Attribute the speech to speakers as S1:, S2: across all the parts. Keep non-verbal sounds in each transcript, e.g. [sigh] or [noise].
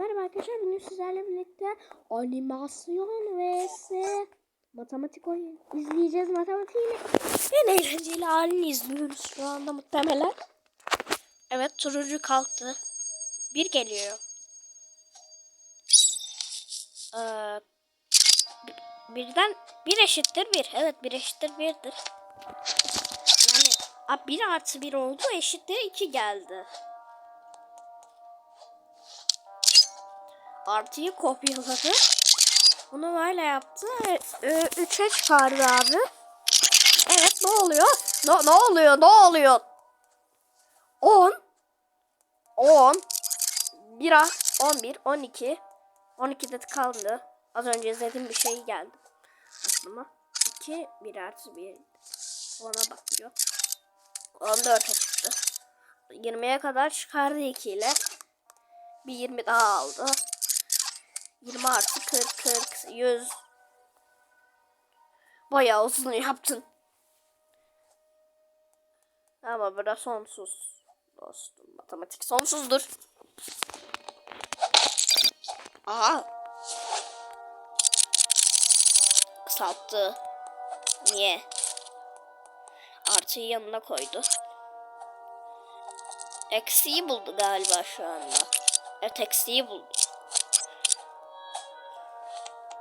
S1: Merhaba arkadaşlar bugün sizlerle birlikte animasyon vs matematik oyun izleyeceğiz matematiğini. En eğlenceli halini izliyoruz şu anda muhtemelen. Evet turuncu kalktı. Bir geliyor. Ee, bi- birden bir eşittir bir. Evet bir eşittir birdir. Yani bir artı bir oldu eşittir iki geldi. Artıyı kopyaladı. Bunu böyle yaptı. 3'e çıkardı abi. Evet ne oluyor? Ne, ne oluyor? Ne oluyor? 10 10 1 11 12 12'de kaldı. Az önce izlediğim bir şey geldi aklıma. 2 1 artı 1 ona bakıyor. 14'e çıktı. 20'ye kadar çıkardı 2 ile. Bir 20 daha aldı. 20 artı 40, 40, 100. Bayağı uzun yaptın. Ama burada sonsuz. Dostum matematik sonsuzdur. Aha. Kısalttı. Niye? Artıyı yanına koydu. Eksiği buldu galiba şu anda. Evet eksiği buldu.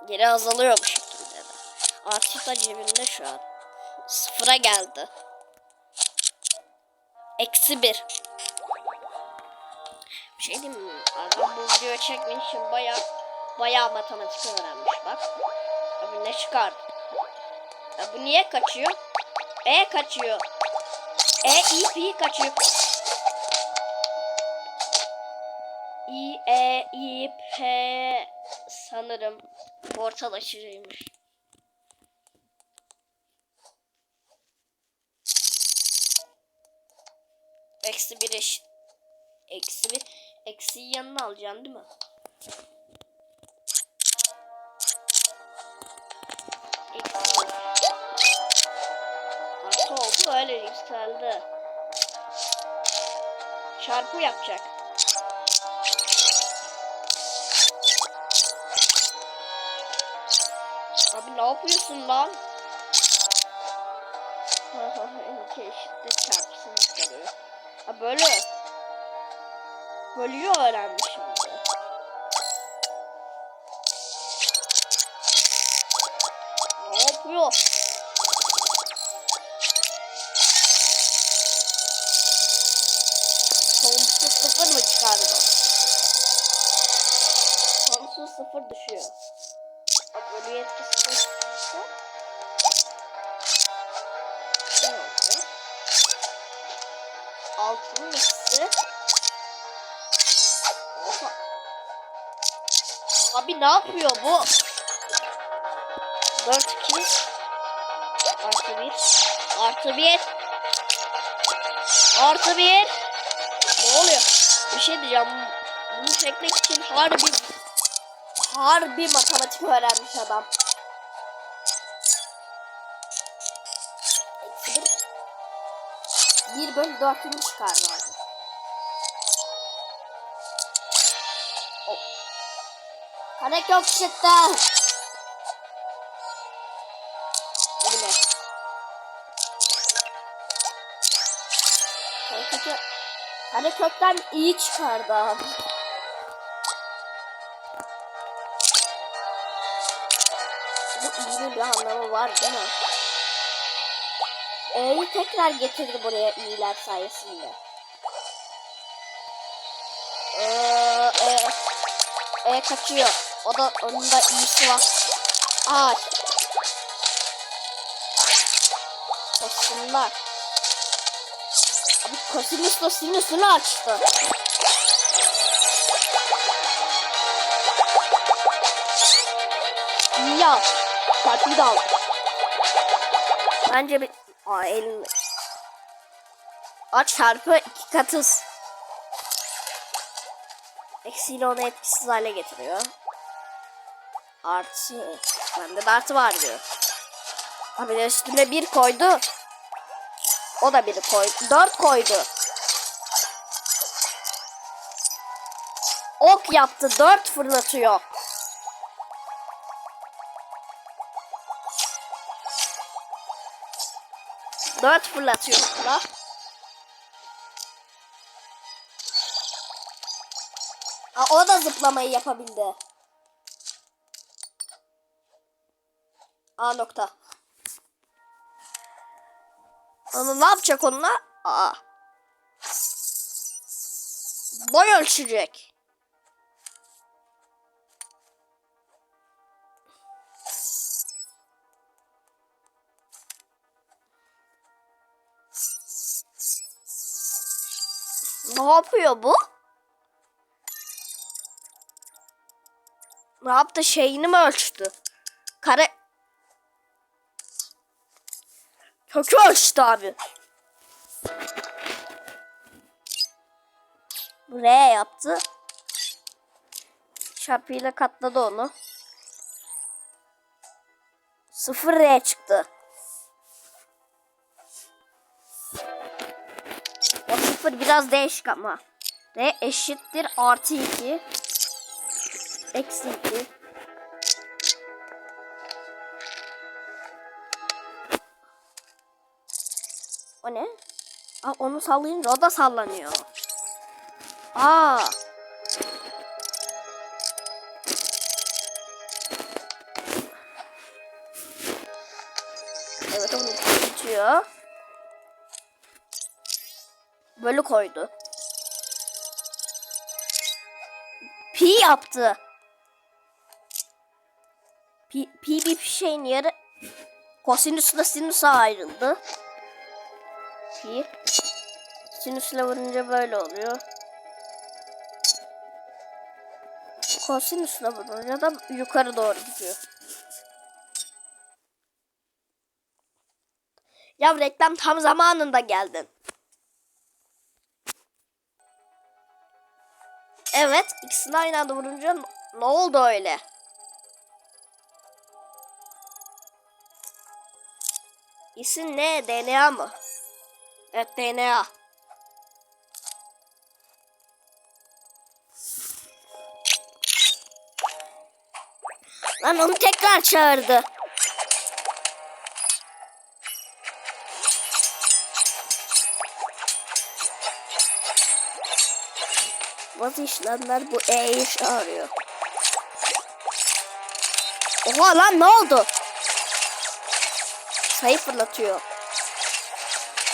S1: Geri azalıyor bu şekilde de. Artı da cebimde şu an. Sıfıra geldi. Eksi bir. Bir şey diyeyim mi? Adam bu videoyu çekmek için baya baya matematik öğrenmiş bak. Abi ne çıkardı? Ya bu niye kaçıyor? E kaçıyor. E I P kaçıyor. I E I P sanırım portal aşırıymış. Eksi bir eşit. Eksi bir. Eksiyi yanına alacaksın değil mi? Eksi. Artı oldu öyle yükseldi. Çarpı yapacak. Abi ne yapıyorsun lan? İki eşittir çarpısını çıkarıyor. Ha böyle. Bölüyor öğrenmiş şimdi. Ne yapıyor? İkisi Oha. Abi ne yapıyor bu? 4 2 artı 1 artı 1 artı 1 Ne oluyor? Bir şey diyeceğim. Bunu çekmek için harbi harbi matematik öğrenmiş adam. 1 bölü 4'ünü çıkar. Oh. Kanek yok çıktı. Öyle. Kanekökü... Kanekökten iyi çıkardı abi. Bu iyinin bir anlamı var değil mi? E'yi tekrar getirdi buraya iyiler sayesinde. Ee, e, e kaçıyor. O da onun da iyisi var. Ağaç. Koşsunlar. Abi kosinüs de sinüsünü açtı. İyi ya. Çarpıyı da aldı. Bence bir... Aa elimde. Aa çarpı iki katız. Eksiyle onu etkisiz hale getiriyor. Artı. Bende de artı var diyor. Abi de üstüne bir koydu. O da biri koydu. Dört koydu. Ok yaptı. Dört fırlatıyor. Dört fırlatıyor okla. Aa, o da zıplamayı yapabildi. A nokta. Ama ne yapacak onunla? Aa. Boy ölçecek. Ne yapıyor bu? Ne yaptı? Şeyini mi ölçtü? Kare... Kökü ölçtü abi. Buraya yaptı. Çarpıyla katladı onu. Sıfır R çıktı. O sıfır biraz değişik ama. R eşittir artı 2. Eksi 2. O ne? Aa, onu sallayınca o da sallanıyor. Aa. Evet onu bitiyor. Böyle koydu. Pi yaptı. Pi, pi bir şeyin yarı kosinüsle sinüse ayrıldı. Pi sinüsle vurunca böyle oluyor. Kosinüsle vurunca da yukarı doğru gidiyor. Ya reklam tam zamanında geldin. Evet, ikisini aynı anda vurunca ne oldu öyle? İsim ne? DNA mı? Evet, DNA. Lan onu tekrar çağırdı. Bazı işlemler bu E'yi çağırıyor. Oha lan ne oldu? Sayı fırlatıyor.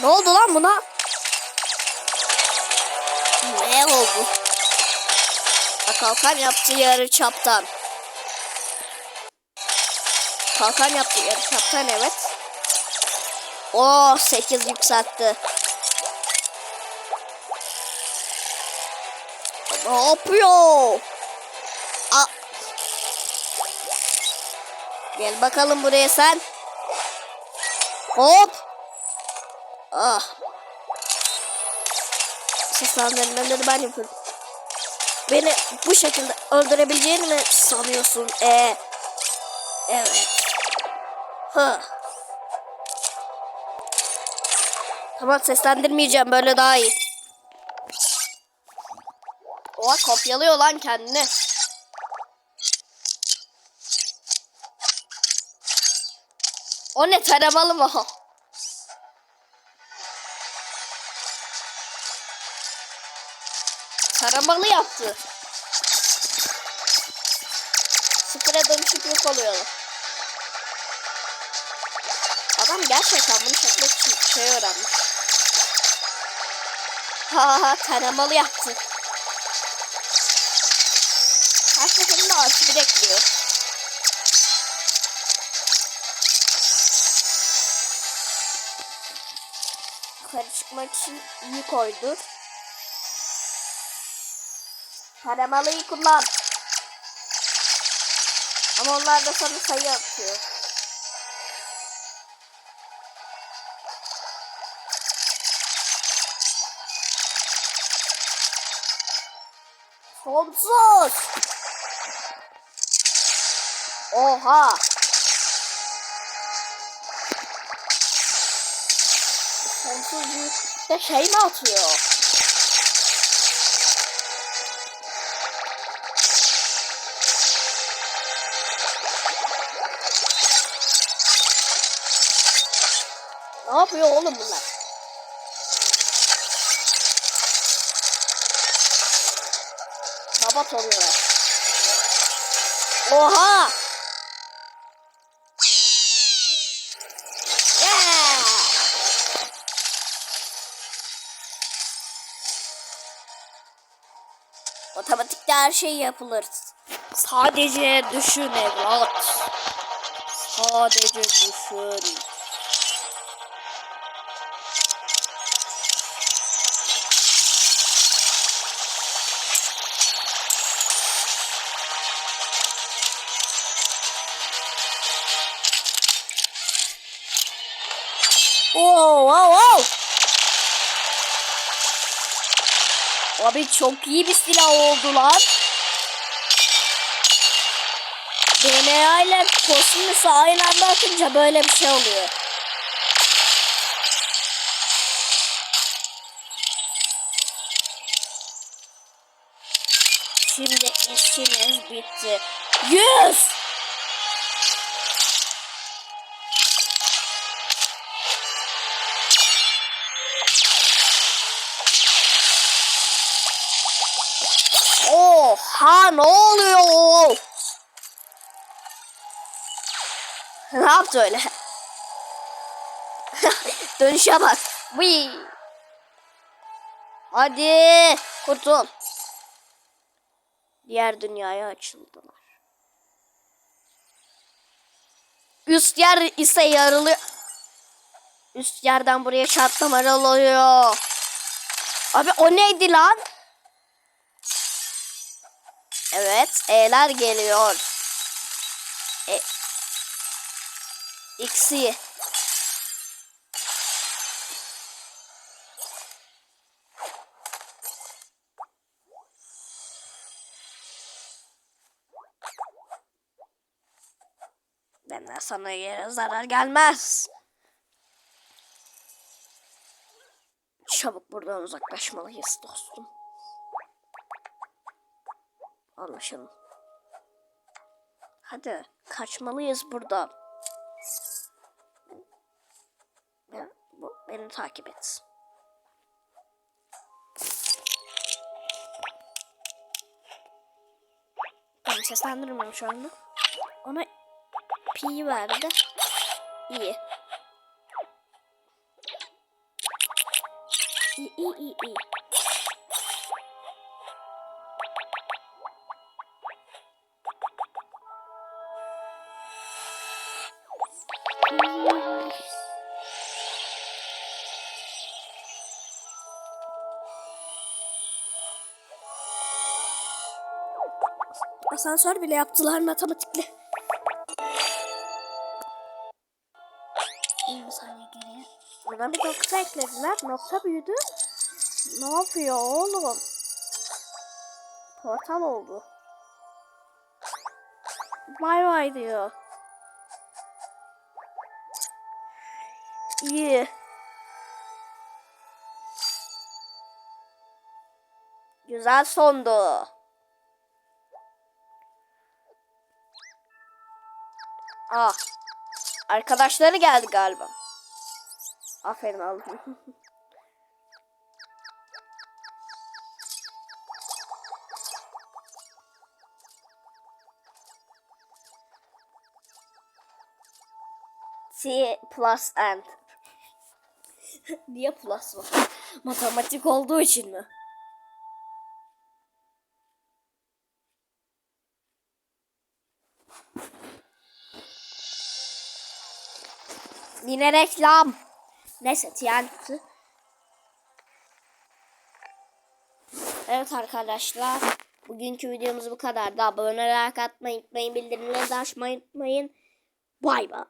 S1: Ne oldu lan buna? Ne oldu? Kalkan yaptı yarı çaptan. Kalkan yaptı yarı çaptan evet. O 8 yükseltti. Ne yapıyor? Aa. Gel bakalım buraya sen. Hop. Ah. Seslendirmeleri ben yapıyorum. Beni bu şekilde öldürebileceğini mi sanıyorsun? Ee, evet. Hı. Tamam seslendirmeyeceğim böyle daha iyi. Oha kopyalıyor lan kendini. O ne taramalı mı o? Taramalı yaptı. Sıfıra dönüşüp yok oluyor. Adam gerçekten bunu çekmek için şey öğrenmiş. Ha ha taramalı yaptı. Her seferinde artı bir ekliyor. Yukarı çıkmak için iyi koydu. Taramalıyı kullan. Ama onlar da sana sayı atıyor. Sonsuz. Oha. Sonsuz büyükte şey mi atıyor? Ne yapıyor oğlum bunlar? Baba soruyorlar. Oha! Matematikte her şey yapılır. Sadece düşün evlat. Sadece düşün. Wow, wow, wow. Abi çok iyi bir silah oldu lan. DNA ile kosmosu aynı anda atınca böyle bir şey oluyor. Şimdi işimiz bitti. Yes! Oha ne oluyor? ne yaptı öyle? [laughs] Dönüşe bak. Wee. Hadi kurtul. Diğer dünyaya açıldılar. Üst yer ise yarılıyor. Üst yerden buraya çatlamalar oluyor. Abi o neydi lan? Evet, E'ler geliyor. E X'i. Benden sana yere zarar gelmez. Çabuk buradan uzaklaşmalıyız dostum. Anlaşalım. Hadi kaçmalıyız buradan. Ben, bu, beni takip et. Ben seslendirmiyorum şu anda. Ona pi verdi. İyi. İyi iyi iyi iyi. Asansör bile yaptılar matematikle. 20 saniye geriye. Buradan bir nokta eklediler. Nokta büyüdü. Ne yapıyor oğlum? Portal oldu. Bay bay diyor. İyi. Güzel sondu. Ah. Arkadaşları geldi galiba. Aferin aldım. C [laughs] plus and. [laughs] Niye plus var? Matematik olduğu için mi? Yine reklam. Neyse TNT. Evet arkadaşlar. Bugünkü videomuz bu kadar. Abone like atmayı unutmayın. Bildirimleri de açmayı unutmayın. Bay bay.